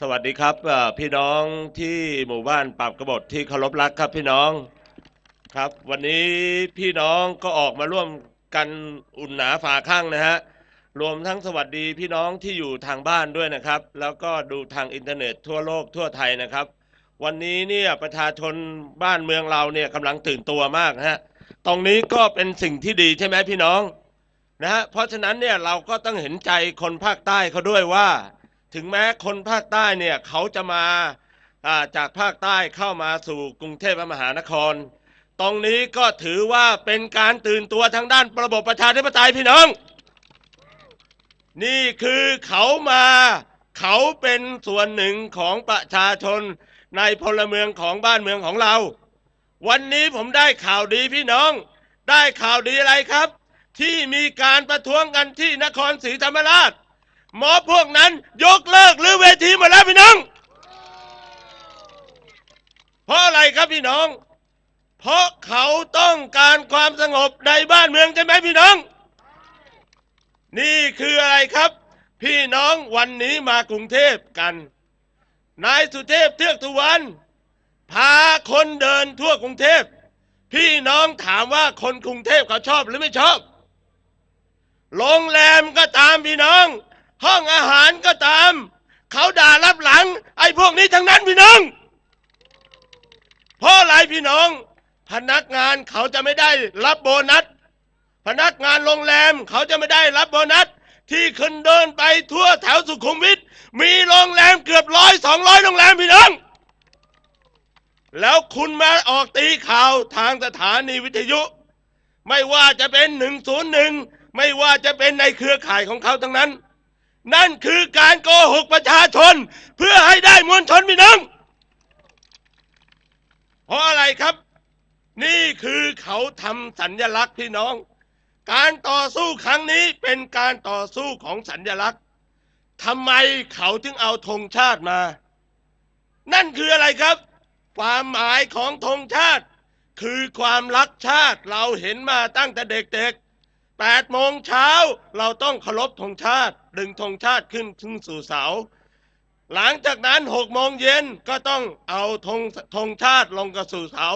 สวัสดีครับพี่น้องที่หมู่บ้านปราบกบฏที่เคารพรักครับพี่น้องครับ วันนี้พี่น้องก็ออกมาร่วมกันอุ่นหนาฝาข้างนะฮะรวมทั้งสวัสดีพี่น้องที่อยู่ทางบ้านด้วยนะครับ แล้วก็ดูทางอินเทอร์เน็ตทั่วโลกทั่วไทยนะครับ วันนี้เนี่ยประชาชนบ้านเมืองเราเนี่ยกำลังตื่นตัวมากนะฮะตรงนี้ก็เป็นสิ่งที่ดีใช่ไหมพี่น้องนะฮะเพราะฉะนั้นเนี่ยเราก็ต้องเห็นใจคนภาคใต้เขาด้วยว่า ถึงแม้คนภาคใต้เนี่ยเขาจะมาาจากภาคใต้เข้ามาสู่กรุงเทพมหานคร ตรงนี้ก็ถือว่าเป็นการตื่นตัวทางด้านระบบประชาธิปไตยพี่น้อง นี่คือเขามาเขาเป็นส่วนหนึ่งของประชาชนในพลเมืองของบ้านเมืองของเรา วันนี้ผมได้ข่าวดีพี่น้อง ได้ข่าวดีอะไรครับ ที่มีการประท้วงกันที่นครศรีธรรมราช หมอพวกนั้นยกเลิกหรือเวทีหมดแล้วพี่น้อง เพราะอะไรครับพี่น้อง เพราะเขาต้องการความสงบในบ้านเมืองใช่ไหมพี่น้อง นี่คืออะไรครับ พี่น้องวันนี้มากรุงเทพกัน นายสุเทพเทือกทุวันพาคนเดินทั่วกรุงเทพ พี่น้องถามว่าคนกรุงเทพเขาชอบหรือไม่ชอบ โรงแรมก็ตามพี่น้อง ห้องอาหารก็ตาม เขาด่ารับหลัง ไอ้พวกนี้ทั้งนั้นพี่น้องเพราะอะไรพี่น้อง พนักงานเขาจะไม่ได้รับโบนัส พนักงานโรงแรมเขาจะไม่ได้รับโบนัส ที่ขึ้นเดินไปทั่วแถวสุขุมวิทมีโรงแรมเกือบร้อยสองร้อยโรงแรมพี่น้อง แล้วคุณมาออกตีข่าวทางสถานีวิทยุ ไม่ว่าจะเป็นหนึ่งศูนย์หนึ่งไม่ว่าจะเป็นในเครือข่ายของเขาทั้งนั้น นั่นคือการโกหกประชาชน เพื่อให้ได้มวลชนพี่น้อง เพราะอะไรครับ นี่คือเขาทำสัญญลักษณ์พี่น้อง การต่อสู้ครั้งนี้เป็นการต่อสู้ของสัญญลักษณ์ทำไมเขาถึงเอาธงชาติมา นั่นคืออะไรครับ ความหมายของธงชาติ คือความรักชาติเราเห็นมาตั้งแต่เด็กๆ 8โมงเช้าเราต้องเคารพธงชาติ ดึงธงชาติขึ้นขึ้นสู่เสา หลังจากนั้น6โมงเย็นก็ต้องเอาธงธงชาติลงกระสู่เสา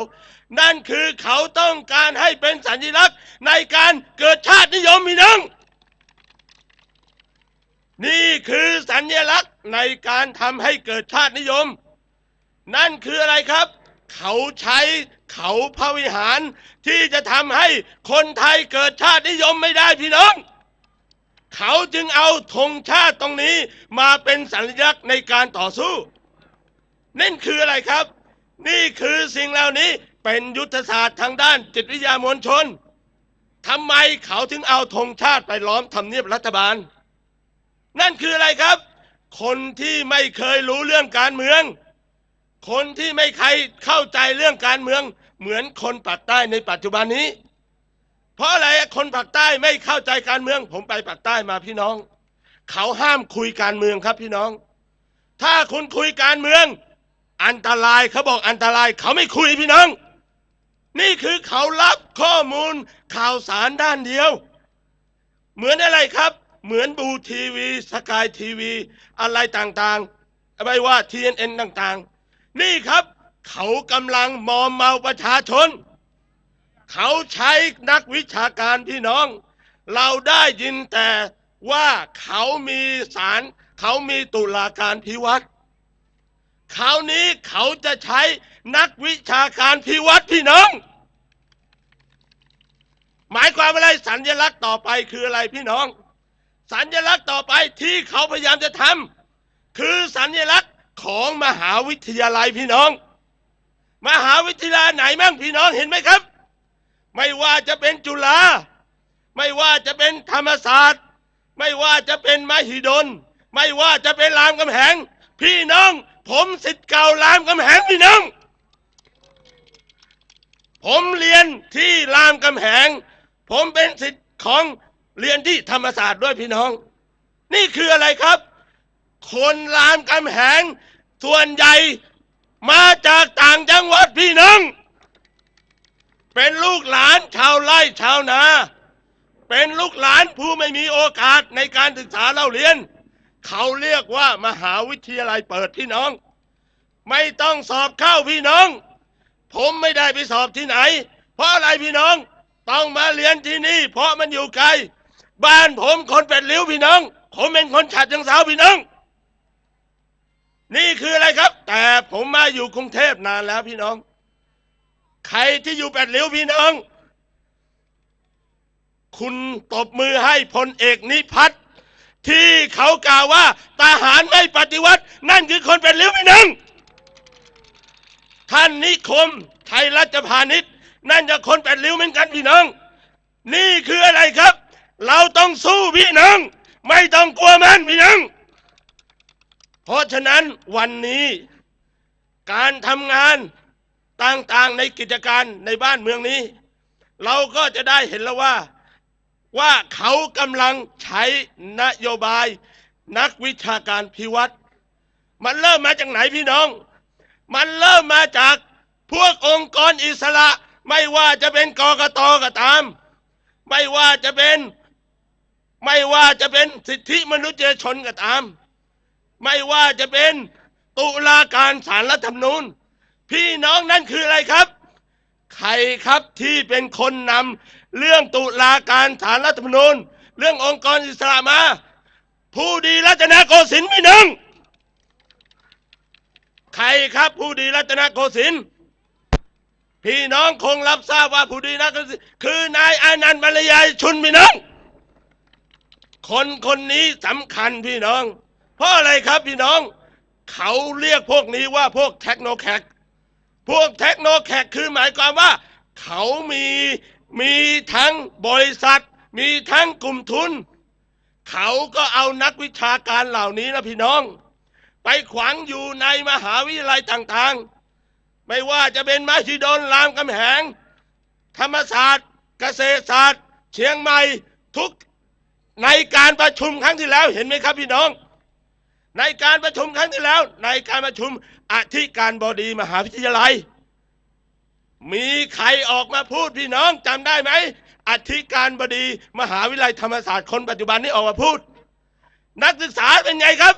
นั่นคือเขาต้องการให้เป็นสัญลักษณ์ในการเกิดชาตินิยมพี่น้องนี่คือสัญลักษณ์ในการทำให้เกิดชาตินิยม นั่นคืออะไรครับ เขาใช้ เขาพระวิหารที่จะทำให้คนไทยเกิดชาตินิยมไม่ได้พี่น้อง เขาจึงเอาธงชาติตรงนี้มาเป็นสัญลักษณ์ในการต่อสู้นั่นคืออะไรครับ นี่คือสิ่งเหล่านี้เป็นยุทธศาสตร์ทางด้านจิตวิทยามวลชนทำไมเขาถึงเอาธงชาติไปล้อมทำเนียบรัฐบาล นั่นคืออะไรครับ คนที่ไม่เคยรู้เรื่องการเมือง คนที่ไม่ใครเข้าใจเรื่องการเมือง เหมือนคนปากใต้ในปัจจุบันนี้ เพราะอะไรคนปากใต้ไม่เข้าใจการเมือง ผมไปปากใต้มาพี่น้อง เขาห้ามคุยการเมืองครับพี่น้อง ถ้าคุณคุยการเมือง อันตรายเขาบอกอันตราย เขาไม่คุยพี่น้อง นี่คือเขารับข้อมูลข่าวสารด้านเดียว เหมือนอะไรครับ เหมือนบูทีวีสกายทีวีอะไรต่างๆไม่ว่า TNN ต่างๆ นี่ครับ เขากำลังมอมเมาประชาชน เขาใช้นักวิชาการพี่น้อง เราได้ยินแต่ว่าเขามีศาลเขามีตุลาการพิวัตรคราวนี้เขาจะใช้นักวิชาการพิวัตรพี่น้อง หมายความว่าอะไรสัญลักษณ์ต่อไปคืออะไรพี่น้อง สัญลักษณ์ต่อไปที่เขาพยายามจะทำคือสัญลักษณ์ของมหาวิทยาลัยพี่น้อง มหาวิทยาลัยไหนมั่งพี่น้องเห็นไหมครับ ไม่ว่าจะเป็นจุฬาไม่ว่าจะเป็นธรรมศาสตร์ ไม่ว่าจะเป็นมหิดล ไม่ว่าจะเป็นรามคำแหง พี่น้อง ผมสิทธิ์เก่ารามคำแหงพี่น้อง ผมเรียนที่รามคำแหง ผมเป็นสิทธิ์ของเรียนที่ธรรมศาสตร์ด้วยพี่น้อง นี่คืออะไรครับ คนรามคำแหง ส่วนใหญ่ มาจากต่างจังหวัดพี่น้อง เป็นลูกหลานชาวไร่ชาวนา เป็นลูกหลานผู้ไม่มีโอกาสในการศึกษาเล่าเรียน เขาเรียกว่ามหาวิทยาลัยเปิดพี่น้อง ไม่ต้องสอบเข้าพี่น้อง ผมไม่ได้ไปสอบที่ไหน เพราะอะไรพี่น้องต้องมาเรียนที่นี่ เพราะมันอยู่ไกล บ้านผมคนเป็ดริ้วพี่น้อง ผมเป็นคนฉัดยังสาวพี่น้อง นี่คืออะไรครับ แต่ผมมาอยู่กรุงเทพนานแล้วพี่น้อง ใครที่อยู่แปดริ้วพี่น้อง คุณตบมือให้พลเอกนิพัฒน์ที่เขากล่าวว่าทหารไม่ปฏิวัติ นั่นคือคนเป็นริ้วพี่น้องท่านนิคมไทยรัฐพาณิชย์นั่นจะคนแปดริ้วเหมือนกันพี่น้อง นี่คืออะไรครับ เราต้องสู้พี่น้อง ไม่ต้องกลัวมันพี่น้อง ราะฉะนั้นวันนี้การทำงานต่างๆในกิจการในบ้านเมืองนี้ เราก็จะได้เห็นแล้วว่าว่าเขากำลังใช้นโยบายนักวิชาการพิวัตรมันเริ่มมาจากไหนพี่น้อง มันเริ่มมาจากพวกองค์กรอิสระ ไม่ว่าจะเป็นกกตก็ตาม ไม่ว่าจะเป็น ไม่ว่าจะเป็นสิทธิมนุษยชนก็ตาม ไม่ว่าจะเป็นตุลาการศาลรัฐธรรมนูญ พี่น้องนั่นคืออะไรครับ ใครครับที่เป็นคนนำเรื่องตุลาการศาลรัฐธรรมนูญ เรื่ององค์กรอิสระมา ผู้ดีรัตนโกสินทร์พี่น้อง ใครครับผู้ดีรัตนโกสินทร์พี่น้องคงรับทราบว่าผู้ดีรัตนโกสินทร์คือนายอานันต์บรรยายชุนพี่น้อง คนคนนี้สำคัญพี่น้อง เพราะอะไรครับพี่น้อง เขาเรียกพวกนี้ว่าพวกเทคโนแคกพวกเทคโนแคกคือหมายความว่า เขามีมีทั้งบริษัท มีทั้งกลุ่มทุน เขาก็เอานักวิชาการเหล่านี้นะพี่น้อง ไปขวางอยู่ในมหาวิทยาลัยต่างๆ ไม่ว่าจะเป็นมหิดลรามคำแหง ธรรมศาสตร์ เกษตรศาสตร์ เชียงใหม่ทุกในการประชุมครั้งที่แล้วเห็นไหมครับพี่น้อง ในการประชุมครั้งที่แล้ว ในการประชุมอธิการบดีมหาวิทยาลัย มีใครออกมาพูดพี่น้องจำได้ไหมอธิการบดีมหาวิทยาลัยธรรมศาสตร์คนปัจจุบันนี้ออกมาพูด นักศึกษาเป็นไงครับ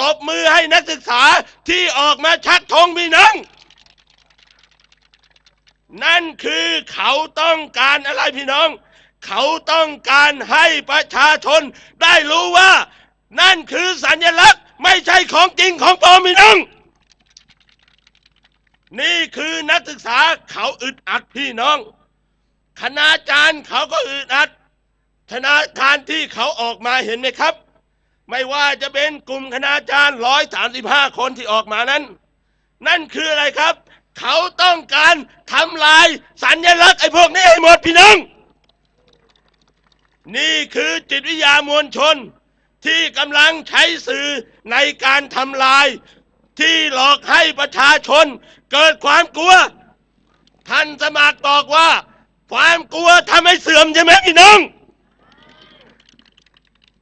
ตบมือให้นักศึกษาที่ออกมาชักธงพี่น้อง นั่นคือเขาต้องการอะไรพี่น้อง เขาต้องการให้ประชาชนได้รู้ว่า นั่นคือสัญลักษณ์ไม่ใช่ของจริงของปลอมพี่น้อง นี่คือนักศึกษาเขาอึดอัดพี่น้อง คณาจารย์เขาก็อึดอัดธนาคารที่เขาออกมาเห็นไหมครับ ไม่ว่าจะเป็นกลุ่มคณาจารย์ร้อยสามสิบห้าคนที่ออกมานั้น นั่นคืออะไรครับ เขาต้องการทำลายสัญลักษณ์ไอ้พวกนี้ให้หมดพี่น้อง นี่คือจิตวิทยามวลชน ที่กำลังใช้สื่อในการทำลาย ที่หลอกให้ประชาชน เกิดความกลัว ท่านสมัครบอกว่า ความกลัวทำให้เสื่อมใช่ไหมพี่น้อง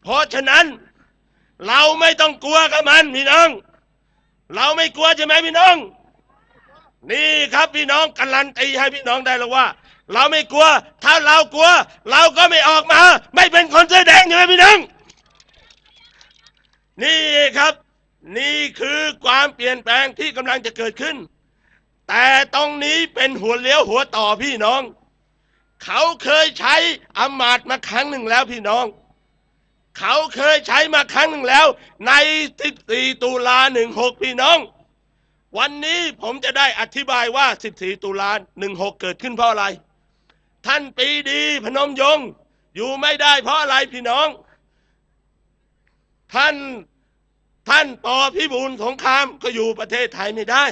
เพราะฉะนั้น เราไม่ต้องกลัวกับมันพี่น้อง เราไม่กลัวใช่ไหมพี่น้อง นี่ครับพี่น้องการันตีให้พี่น้องได้แล้วว่าเราไม่กลัว ถ้าเรากลัว เราก็ไม่ออกมา ไม่เป็นคนเสื้อแดงใช่ไหมพี่น้อง นี่ครับ นี่คือความเปลี่ยนแปลงที่กำลังจะเกิดขึ้น แต่ตรงนี้เป็นหัวเลี้ยวหัวต่อพี่น้อง เขาเคยใช้อำมาตย์มาครั้งหนึ่งแล้วพี่น้อง เขาเคยใช้มาครั้งหนึ่งแล้ว ใน 14 ตุลา 16 พี่น้อง วันนี้ผมจะได้อธิบายว่า 14 ตุลา 16 เกิดขึ้นเพราะอะไร ท่านปีดีพนมยงค์อยู่ไม่ได้เพราะอะไรพี่น้อง ท่านท่านปอพิบูลสงครามก็อยู่ประเทศไทยไม่ได้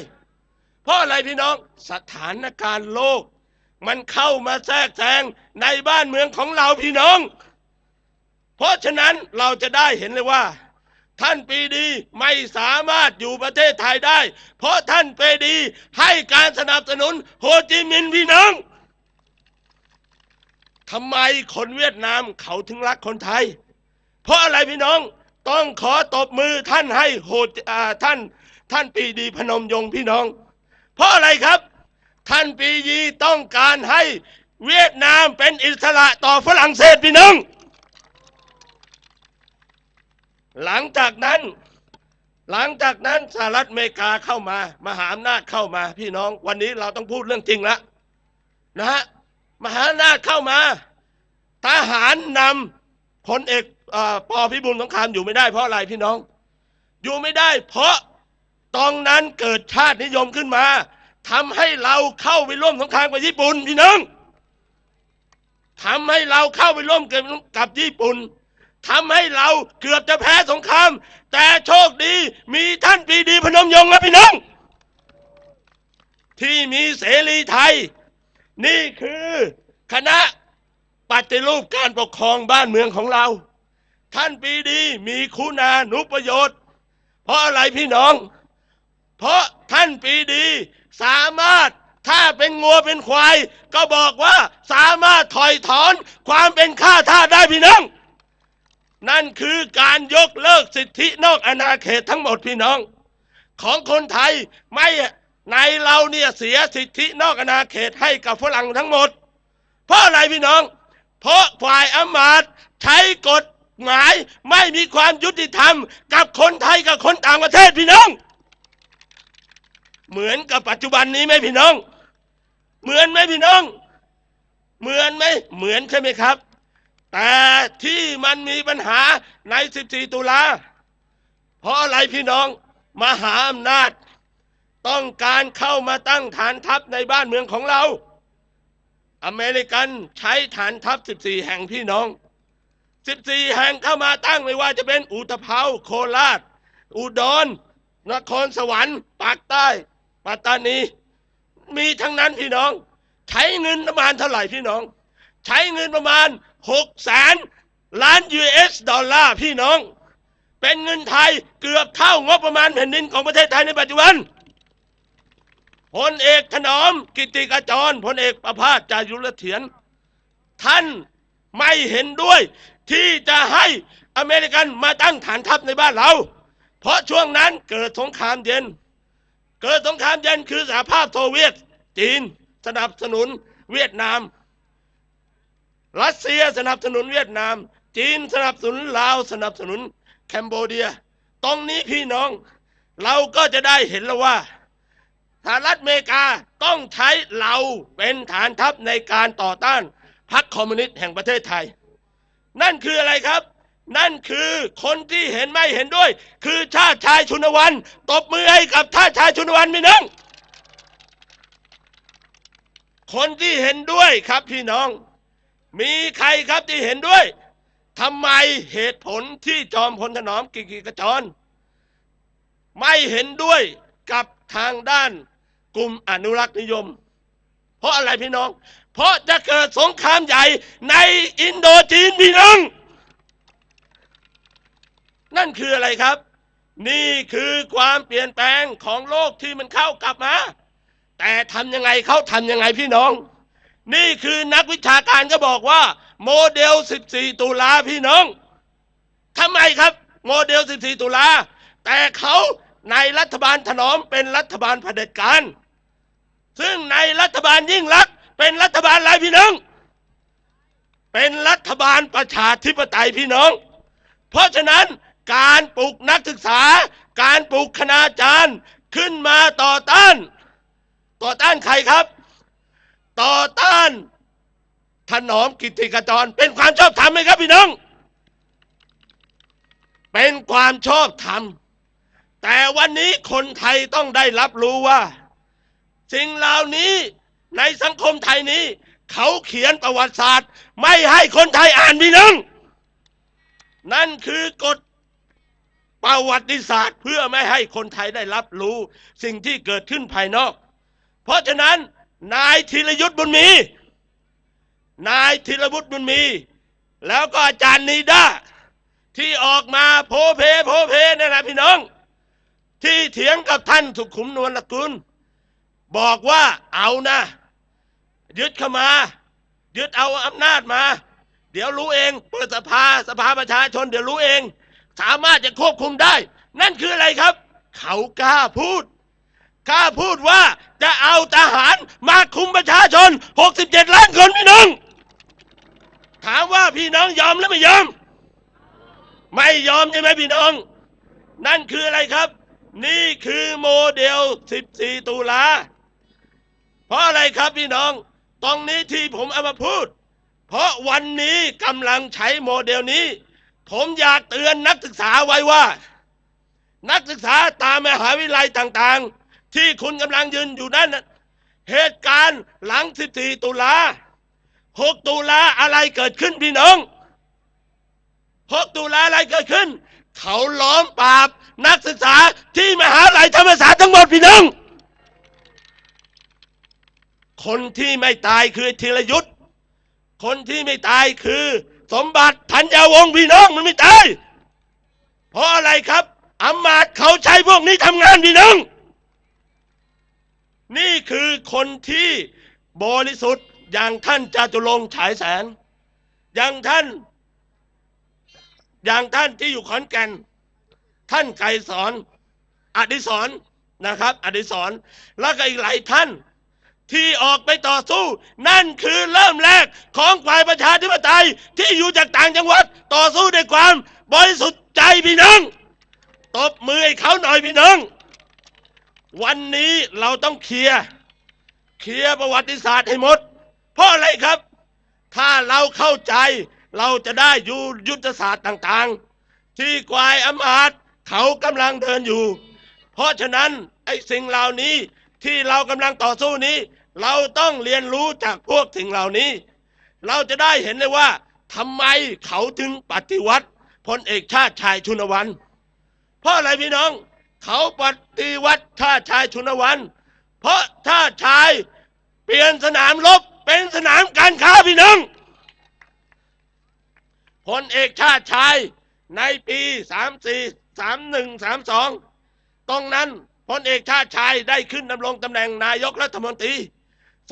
เพราะอะไรพี่น้องสถานการณ์โลก มันเข้ามาแทรกแซงในบ้านเมืองของเราพี่น้อง เพราะฉะนั้นเราจะได้เห็นเลยว่า ท่านปรีดีไม่สามารถอยู่ประเทศไทยได้ เพราะท่านปรีดีให้การสนับสนุนโฮจิมินห์พี่น้องทำไมคนเวียดนามเขาถึงรักคนไทย เพราะอะไรพี่น้อง ต้องขอตบมือท่านให้โหดท่านท่านปีดีพนมยงพี่น้อง เพราะอะไรครับ ท่านปีดีต้องการให้เวียดนามเป็นอิสระต่อฝรั่งเศสพี่น้อง หลังจากนั้น หลังจากนั้นสหรัฐอเมริกาเข้ามา มหาอำนาจเข้ามาพี่น้อง วันนี้เราต้องพูดเรื่องจริงแล้วนะฮะมหาอำนาจเข้ามา ทหารนำพลเอก ปอพิบูลสงครามอยู่ไม่ได้เพราะอะไรพี่น้อง อยู่ไม่ได้ เพราะตอนนั้นเกิดชาตินิยมขึ้นมาทำให้เราเข้าไปร่วมสงครามกับญี่ปุ่นพี่น้องทำให้เราเข้าไปร่วมกับกับญี่ปุ่นทำให้เราเกือบจะแพ้สงคราม แต่โชคดีมีท่านปีดีพนมยงค์นะพี่น้อง ที่มีเสรีไทย นี่คือคณะปฏิรูปการปกครองบ้านเมืองของเรา ท่านปีดีมีคุณานุประโยชน์ เพราะอะไรพี่น้อง เพราะท่านปีดีสามารถถ้าเป็นงัวเป็นควาย ก็บอกว่าสามารถถอยถอนความเป็นข้าทาสได้พี่น้อง นั่นคือการยกเลิกสิทธินอกอาณาเขตทั้งหมดพี่น้อง ของคนไทยไม่ในเราเนี่ยเสียสิทธินอกอาณาเขตให้กับฝรั่งทั้งหมด เพราะอะไรพี่น้อง เพราะฝ่ายอำมาตย์ใช้กฎ หมายไม่มีความยุติธรรม กับคนไทยกับคนต่างประเทศพี่น้อง เหมือนกับปัจจุบันนี้ไหมพี่น้อง เหมือนไหมพี่น้อง เหมือนไหมเหมือนใช่ไหมครับ แต่ที่มันมีปัญหาใน 14 ตุลาเพราะอะไรพี่น้องมหาอำนาจ ต้องการเข้ามาตั้งฐานทัพในบ้านเมืองของเรา อเมริกันใช้ฐานทัพ 14 แห่งพี่น้อง 14 แห่งเข้ามาตั้งไม่ว่าจะเป็นอุตภเปาโคราช อุดร นครสวรรค์ปากใต้ปัตตานี มีทั้งนั้นพี่น้อง ใช้เงินประมาณเท่าไหร่พี่น้อง ใช้เงินประมาณ6แสนล้าน US ดอลลาร์พี่น้อง เป็นเงินไทยเกือบเท่างบประมาณแผ่นดินของประเทศไทยในปัจจุบันพลเอกถนอมกิติกาจรพลเอกประภาสจายุรเถียน ท่านไม่เห็นด้วย ที่จะให้อเมริกันมาตั้งฐานทัพในบ้านเรา เพราะช่วงนั้นเกิดสงครามเย็น เกิดสงครามเย็นคือสหภาพโซเวียต จีน สนับสนุนเวียดนาม รัสเซียสนับสนุนเวียดนาม จีนสนับสนุนลาวสนับสนุนแคนโบเดีย ตรงนี้พี่น้องเราก็จะได้เห็นแล้วว่าสหรัฐอเมริกาต้องใช้เราเป็นฐานทัพในการต่อต้านพรรคคอมมิวนิสต์แห่งประเทศไทย นั่นคืออะไรครับ นั่นคือคนที่เห็นไม่เห็นด้วย คือชาติชายชุนวันตบมือให้กับชาติชายชุนวันพี่น้อง คนที่เห็นด้วยครับพี่น้อง มีใครครับที่เห็นด้วยทำไมเหตุผลที่จอมพลถนอมกิกิกระจร ไม่เห็นด้วยกับทางด้านกลุ่มอนุรักษ์นิยม เพราะอะไรพี่น้อง เพราะจะเกิดสงครามใหญ่ในอินโดจีนพี่น้อง นั่นคืออะไรครับ นี่คือความเปลี่ยนแปลงของโลกที่มันเข้ากลับมา แต่ทำยังไงเขาทำยังไงพี่น้อง นี่คือนักวิชาการก็บอกว่า โมเดล 14 ตุลาพี่น้องทำไมครับ โมเดล 14 ตุลาแต่เขาในรัฐบาลถนอมเป็นรัฐบาลเผด็จการ ซึ่งในรัฐบาลยิ่งรัก เป็นรัฐบาลอะไรพี่น้อง เป็นรัฐบาลประชาธิปไตยพี่น้อง เพราะฉะนั้นการปลุกนักศึกษา การปลุกคณาจารย์ขึ้นมาต่อต้าน ต่อต้านใครครับ ต่อต้านถนอมกิติกจรเป็นความชอบธรรมไหมครับพี่น้อง เป็นความชอบธรรมแต่วันนี้คนไทยต้องได้รับรู้ว่า สิ่งเหล่านี้ในสังคมไทยนี้ เขาเขียนประวัติศาสตร์ ไม่ให้คนไทยอ่านพี่น้องนั่นคือกฎประวัติศาสตร์ เพื่อไม่ให้คนไทยได้รับรู้สิ่งที่เกิดขึ้นภายนอก เพราะฉะนั้นนายธีรยุทธ์บุญมี นายธีรวุฒิบุญมี แล้วก็อาจารย์นีด้าที่ออกมาโพเพโพเพนี่นแหละพี่น้อง ที่เถียงกับท่านสุขุมนวลกุล บอกว่าเอานะ ยึดเข้ามา ยึดเอาอำนาจมา เดี๋ยวรู้เอง เปิดสภาสภาประชาชน เดี๋ยวรู้เอง สามารถจะควบคุมได้ นั่นคืออะไรครับ เขากล้าพูดกล้าพูดว่าจะเอาทหารมาคุมประชาชน 67 ล้านคนพี่น้อง ถามว่าพี่น้องยอมหรือไม่ยอม ไม่ยอมใช่ไหมพี่น้อง นั่นคืออะไรครับ นี่คือโมเดล 14 ตุลา เพราะอะไรครับพี่น้อง ตรงนี้ที่ผมเอามาพูด เพราะวันนี้กำลังใช้โมเดลนี้ ผมอยากเตือนนักศึกษาไว้ว่า นักศึกษาตามมหาวิทยาลัยต่างๆ ที่คุณกำลังยืนอยู่นั่นเหตุการณ์หลัง 14 ตุลา 6 ตุลาอะไรเกิดขึ้นพี่น้อง 6 ตุลาอะไรเกิดขึ้น เขาล้อมปราบนักศึกษาที่มหาวิทยาลัยธรรมศาสตร์ทั้งหมดพี่น้อง คนที่ไม่ตายคือธีรยุทธ์คนที่ไม่ตายคือ สมบัติธัญญาวงศ์พี่น้องมันไม่ตาย เพราะอะไรครับอำมาตย์เขาใช้พวกนี้ทำงานพี่น้อง นี่คือคนที่บริสุทธิ์อย่างท่านจาตุรงฉายแสงอย่างท่าน อย่างท่านที่อยู่ขอนแก่น ท่านไกรสอนอดิศรนนะครับ อดิศรแล้วก็อีกหลายท่าน ที่ออกไปต่อสู้ นั่นคือเริ่มแรกของฝ่ายประชาธิปไตยที่อยู่จากต่างจังหวัดต่อสู้ด้วยความบริสุทธิ์ใจพี่น้องตบมือให้เขาหน่อยพี่น้อง วันนี้เราต้องเคลียร์เคลียร์ประวัติศาสตร์ให้หมด เพราะอะไรครับ ถ้าเราเข้าใจเราจะได้อยู่ยุทธศาสตร์ต่างๆ ที่กวายอำมาตเขากำลังเดินอยู่ เพราะฉะนั้นไอ้สิ่งเหล่านี้ที่เรากำลังต่อสู้นี้ เราต้องเรียนรู้จากพวกสิ่งเหล่านี้ เราจะได้เห็นเลยว่าทำไมเขาถึงปฏิวัติพลเอกชาติชายชุนวันเพราะอะไรพี่น้อง เขาปฏิวัติชาติชายชุนวันเพราะชาติชายเปลี่ยนสนามรบเป็นสนามการค้าพี่น้องพลเอกชาติชายในปี34 31 32 ตรงนั้นพลเอกชาติชายได้ขึ้นดำรงตำแหน่งนายกรัฐมนตรี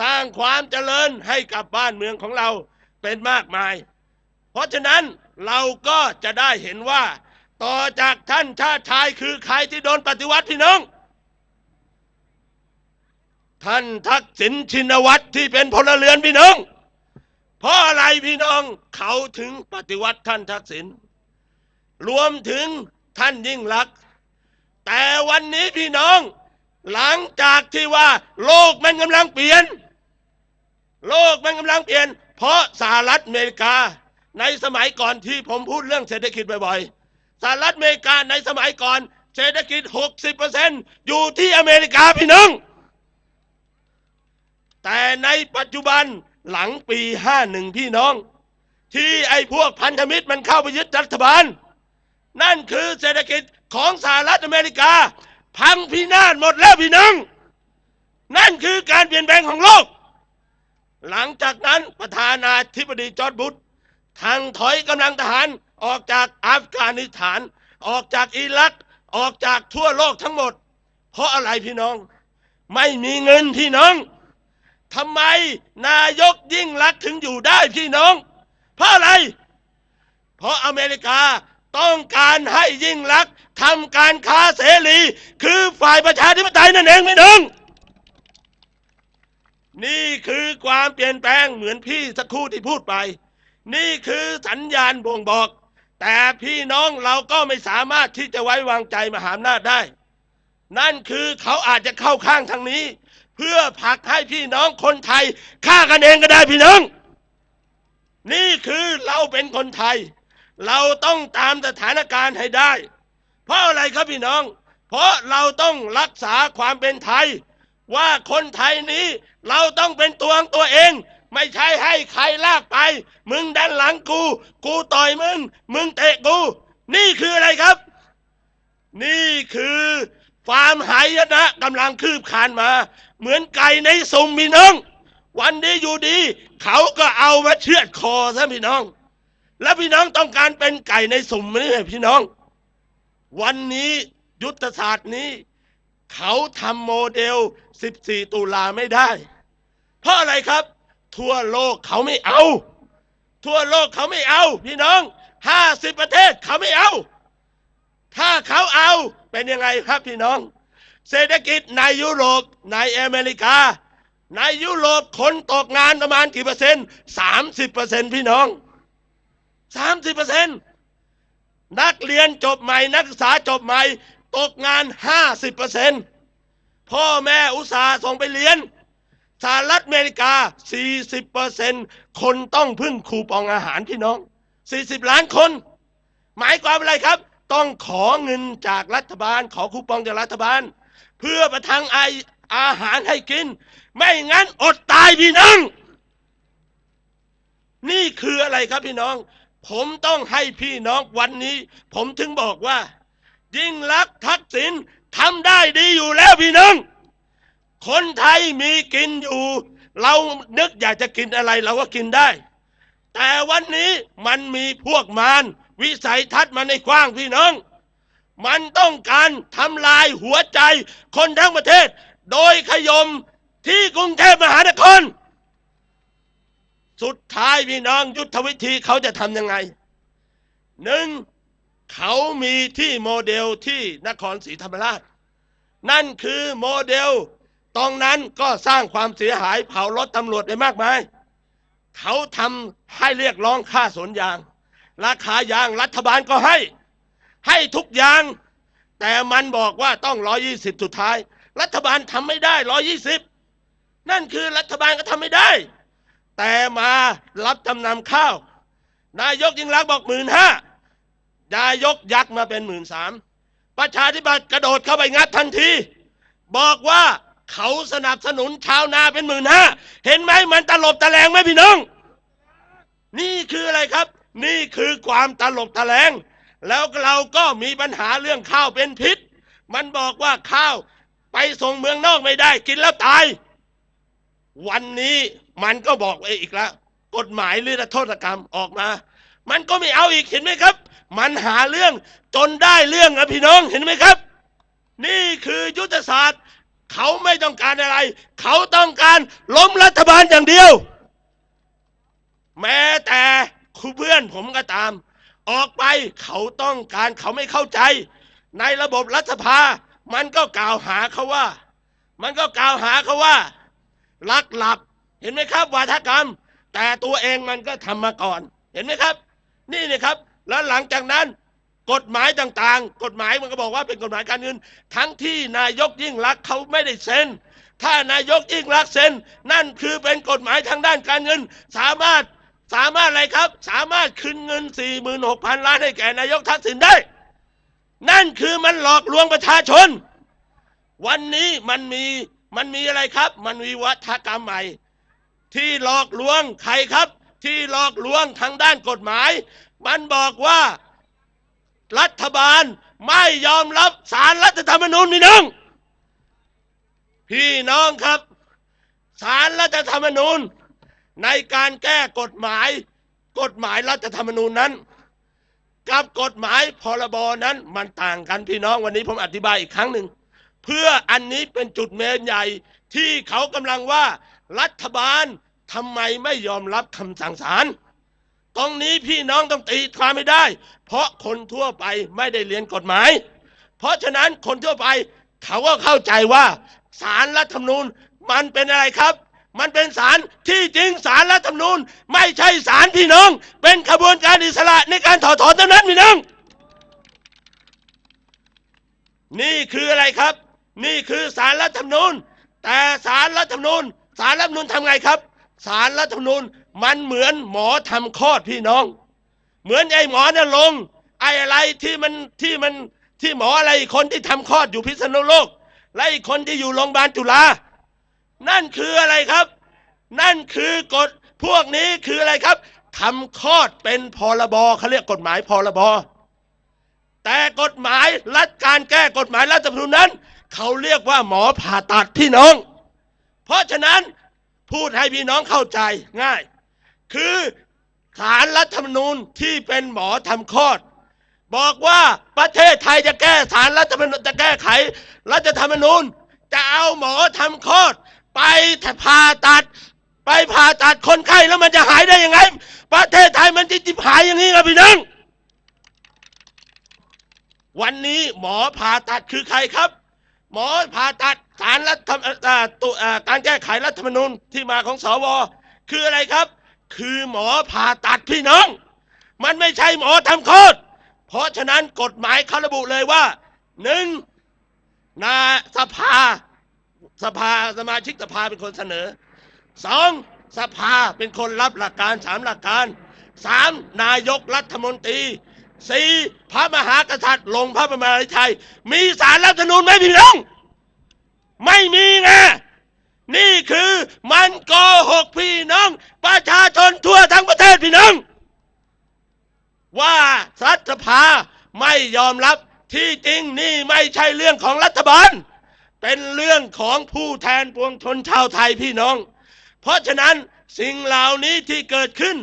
สร้างความเจริญให้กับบ้านเมืองของเราเป็นมากมาย เพราะฉะนั้นเราก็จะได้เห็นว่า ต่อจากท่านชาติชายคือใครที่โดนปฏิวัติพี่น้อง ท่านทักษิณชินวัตรที่เป็นพลเรือนพี่น้อง เพราะอะไรพี่น้องเขาถึงปฏิวัติท่านทักษิณรวมถึงท่านยิ่งรักษณ์แต่วันนี้พี่น้อง หลังจากที่ว่าโลกมันกำลังเปลี่ยน โลกมันกำลังเปลี่ยน เพราะสหรัฐอเมริกา ในสมัยก่อนที่ผมพูดเรื่องเศรษฐกิจบ่อยๆสหรัฐอเมริกาในสมัยก่อน เศรษฐกิจ 60%อยู่ที่อเมริกาพี่น้อง แต่ในปัจจุบันหลังปี 51 พี่น้อง ที่ไอ้พวกพันธมิตรมันเข้าไปยึดรัฐบาล นั่นคือเศรษฐกิจของสหรัฐอเมริกา พังพินาศหมดแล้วพี่น้อง นั่นคือการเปลี่ยนแปลงของโลก หลังจากนั้นประธานาธิบดีจอร์จบุชทางถอยกำลังทหารออกจากอัฟกานิสถาน ออกจากอิรักออกจากทั่วโลกทั้งหมด เพราะอะไรพี่น้อง ไม่มีเงินพี่น้องทำไมนายกยิ่งรักษณ์ถึงอยู่ได้พี่น้อง เพราะอะไร เพราะอเมริกาต้องการให้ยิ่งรักษณ์ทำการค้าเสรี คือฝ่ายประชาธิปไตยนั่นเองพี่น้อง นี่คือความเปลี่ยนแปลงเหมือนพี่สักครู่ที่พูดไป นี่คือสัญญาณบ่งบอก แต่พี่น้องเราก็ไม่สามารถที่จะไว้วางใจมหาอำนาจได้ นั่นคือเขาอาจจะเข้าข้างทางนี้ เพื่อผลักให้พี่น้องคนไทยฆ่ากันเองก็ได้พี่น้อง นี่คือเราเป็นคนไทย เราต้องตามสถานการณ์ให้ได้ เพราะอะไรครับพี่น้อง เพราะเราต้องรักษาความเป็นไทย ว่าคนไทยนี้เราต้องเป็นตัวของตัวเอง ไม่ใช่ให้ใครลากไป มึงดันหลังกู กูต่อยมึง มึงเตะกู นี่คืออะไรครับ นี่คือความหายนะกำลังคืบคานมา เหมือนไก่ในสุ่มพี่น้อง วันนี้อยู่ดี เขาก็เอามาเชือดคอซะพี่น้อง แล้วพี่น้องต้องการเป็นไก่ในสุ่มไหมเนี่ยพี่น้อง วันนี้ยุทธศาสตร์นี้ เขาทำโมเดล 14 ตุลาไม่ได้ เพราะอะไรครับ ทั่วโลกเขาไม่เอา ทั่วโลกเขาไม่เอา พี่น้อง 50 ประเทศเขาไม่เอา ถ้าเขาเอาเป็นยังไงครับพี่น้อง เศรษฐกิจในยุโรปในอเมริกา ในยุโรปคนตกงานประมาณกี่เปอร์เซ็นต์สามสิบเปอร์เซ็นต์พี่น้องสามสิบเปอร์เซ็นต์นักเรียนจบใหม่ นักศึกษาจบใหม่ ตกงาน 50% พ่อแม่อุตสาห์ส่งไปเรียนสหรัฐอเมริกา 40%คนต้องพึ่งคูปองอาหารพี่น้อง 40 ล้านคน หมายความอะไรครับ ต้องขอเงินจากรัฐบาล ขอคูปองจากรัฐบาล เพื่อประทังไออาหารให้กิน ไม่งั้นอดตายพี่น้อง นี่คืออะไรครับพี่น้อง ผมต้องให้พี่น้องวันนี้ ผมถึงบอกว่า ยิ่งรักทักษิณ ทำได้ดีอยู่แล้วพี่น้อง คนไทยมีกินอยู่ เรานึกอยากจะกินอะไรเราก็กินได้ แต่วันนี้มันมีพวกมารวิสัยทัศน์มันในกว้างพี่น้อง มันต้องการทำลายหัวใจคนทั้งประเทศ โดยขยมที่กรุงเทพมหานคร สุดท้ายพี่น้องยุทธวิธีเขาจะทำยังไงหนึ่ง เขามีที่โมเดลที่นครศรีธรรมราช นั่นคือโมเดล ตรงนั้นก็สร้างความเสียหายเผารถตำรวจไปมากมาย เขาทำให้เรียกร้องค่าสนยาง ราคายางรัฐบาลก็ให้ ให้ทุกอย่าง แต่มันบอกว่าต้องร้อยี่สิบสุดท้าย รัฐบาลทำไม่ได้ร้อยี่สิบนั่นคือรัฐบาลก็ทำไม่ได้ แต่มารับจำนำข้าว นายกยิ่งรักบอกหมื่นห้า นายกยักษ์มาเป็นหมื่นสามประชาธิปัตย์กระโดดเข้าไปงัดทันที บอกว่าเขาสนับสนุนชาวนาเป็นหมื่นห้าเห็นไหมมันตลบตะแลงไหมพี่น้อง นี่คืออะไรครับ นี่คือความตลบตะแลง แล้วเราก็มีปัญหาเรื่องข้าวเป็นพิษ มันบอกว่าข้าวไปส่งเมืองนอกไม่ได้กินแล้วตาย วันนี้มันก็บอกไว้อีกแล้วกฎหมายเรื่องโทษกรรมออกมา มันก็ไม่เอาอีกเห็นไหมครับ มันหาเรื่องจนได้เรื่องอะพี่น้องเห็นไหมครับ นี่คือยุทธศาสตร์ เขาไม่ต้องการอะไร เขาต้องการล้มรัฐบาลอย่างเดียว แม้แต่คุณเพื่อนผมก็ตาม ออกไปเขาต้องการเขาไม่เข้าใจ ในระบบรัฐสภา มันก็กล่าวหาเขาว่า มันก็กล่าวหาเขาว่าลักหลับเห็นไหมครับวาทกรรม แต่ตัวเองมันก็ทำมาก่อน เห็นไหมครับ นี่นะครับ แล้วหลังจากนั้นกฎหมายต่างๆ กฎหมายมันก็บอกว่าเป็นกฎหมายการเงิน ทั้งที่นายกยิ่งรักเขาไม่ได้เซ็น ถ้านายกยิ่งรักเซ็น นั่นคือเป็นกฎหมายทางด้านการเงิน สามารถสามารถอะไรครับ สามารถคืนเงิน 46,000 ล้านให้แก่นายกทักษิณได้ นั่นคือมันหลอกลวงประชาชน วันนี้มันมีมันมีอะไรครับ มันมีวัฒกรรมใหม่ ที่หลอกลวงใครครับ ที่หลอกลวงทางด้านกฎหมาย มันบอกว่ารัฐบาลไม่ยอมรับสารรัฐธรรมนูญพี่น้อง พี่น้องครับ สารรัฐธรรมนูญ ในการแก้กฎหมาย กฎหมายรัฐธรรมนูญนั้น กับกฎหมายพรบนั้นมันต่างกันพี่น้องวันนี้ผมอธิบายอีกครั้งหนึ่งเพื่ออันนี้เป็นจุดเมนใหญ่ที่เขากำลังว่ารัฐบาล ทำไมไม่ยอมรับคำสั่งศาลตรงนี้พี่น้องต้องตีความไม่ได้ เพราะคนทั่วไปไม่ได้เรียนกฎหมาย เพราะฉะนั้นคนทั่วไปเขาก็เข้าใจว่าศาลรัฐธรรมนูญมันเป็นอะไรครับ มันเป็นศาลที่จริงศาลรัฐธรรมนูญไม่ใช่ศาลพี่น้อง เป็นขบวนการอิสระในการถอดถอนเท่านั้นพี่น้อง นี่คืออะไรครับ นี่คือสารรัฐธรรมนูญแต่สารรัฐธรรมนูญสารรัฐธรรมนูญทำไงครับ สารรัฐธรรมนูญมันเหมือนหมอทำคลอดพี่น้อง เหมือนไอ้หมอนั่นลง ไอ้อะไรที่มันที่มันที่หมออะไรคนที่ทำคลอดอยู่พิษณุโลก และอีกคนที่อยู่โรงพยาบาลจุฬานั่นคืออะไรครับ นั่นคือกฎพวกนี้คืออะไรครับทำคลอดเป็นพรบเขาเรียกกฎหมายพรบแต่กฎหมายรัฐการแก้กฎหมายรัฐธรรมนูญนั้น เขาเรียกว่าหมอผ่าตัดพี่น้อง เพราะฉะนั้น พูดให้พี่น้องเข้าใจง่าย คือศาลรัฐธรรมนูญที่เป็นหมอทำคลอด บอกว่าประเทศไทยจะแก้ศาลรัฐธรรมนูญจะแก้ไข รัฐธรรมนูญจะเอาหมอทำคลอด ไปผ่าตัด ไปผ่าตัดคนไข้แล้วมันจะหายได้ยังไง ประเทศไทยมันจะจิบหายอย่างนี้ครับพี่น้องวันนี้หมอผ่าตัดคือใครครับ หมอผ่าตัดสารรัฐธรรมอ่าตุอ่าการแก้ไขรัฐธรรมนูญที่มาของสวคืออะไรครับ คือหมอผ่าตัดพี่น้อง มันไม่ใช่หมอทำคลอดเพราะฉะนั้นกฎหมายเขาระบุเลยว่าหนึ่งนาสภาสภาสมาชิกสภาเป็นคนเสนอสองสภาเป็นคนรับหลักการสามหลักการสามนายกรัฐมนตรี สี่พระมหากษัตริย์ลงพระบรมราชัยมีสารรัฐธรรมนูญไหมพี่น้อง ไม่มีไงนี่คือมันโกหกพี่น้อง ประชาชนทั่วทั้งประเทศพี่น้อง ว่ารัฐสภาไม่ยอมรับที่จริงนี่ไม่ใช่เรื่องของรัฐบาล เป็นเรื่องของผู้แทนปวงชนชาวไทยพี่น้อง เพราะฉะนั้นสิ่งเหล่านี้ที่เกิดขึ้น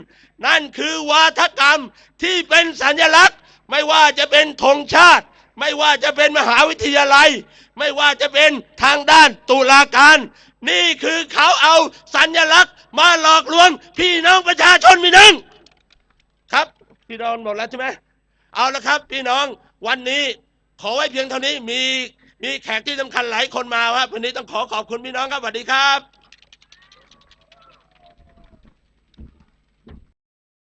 นั่นคือวาทกรรมที่เป็นสัญลักษณ์ ไม่ว่าจะเป็นธงชาติ ไม่ว่าจะเป็นมหาวิทยาลัย ไม่ว่าจะเป็นทางด้านตุลาการ นี่คือเขาเอาสัญลักษณ์มาหลอกลวงพี่น้องประชาชนพี่น้องครับ พี่น้องหมดแล้วใช่ไหมเอาละครับ พี่น้องวันนี้ขอไว้เพียงเท่านี้มีมีแขกที่สำคัญหลายคนมาครับวันนี้ต้องขอขอบคุณพี่น้องครับสวัสดีครับ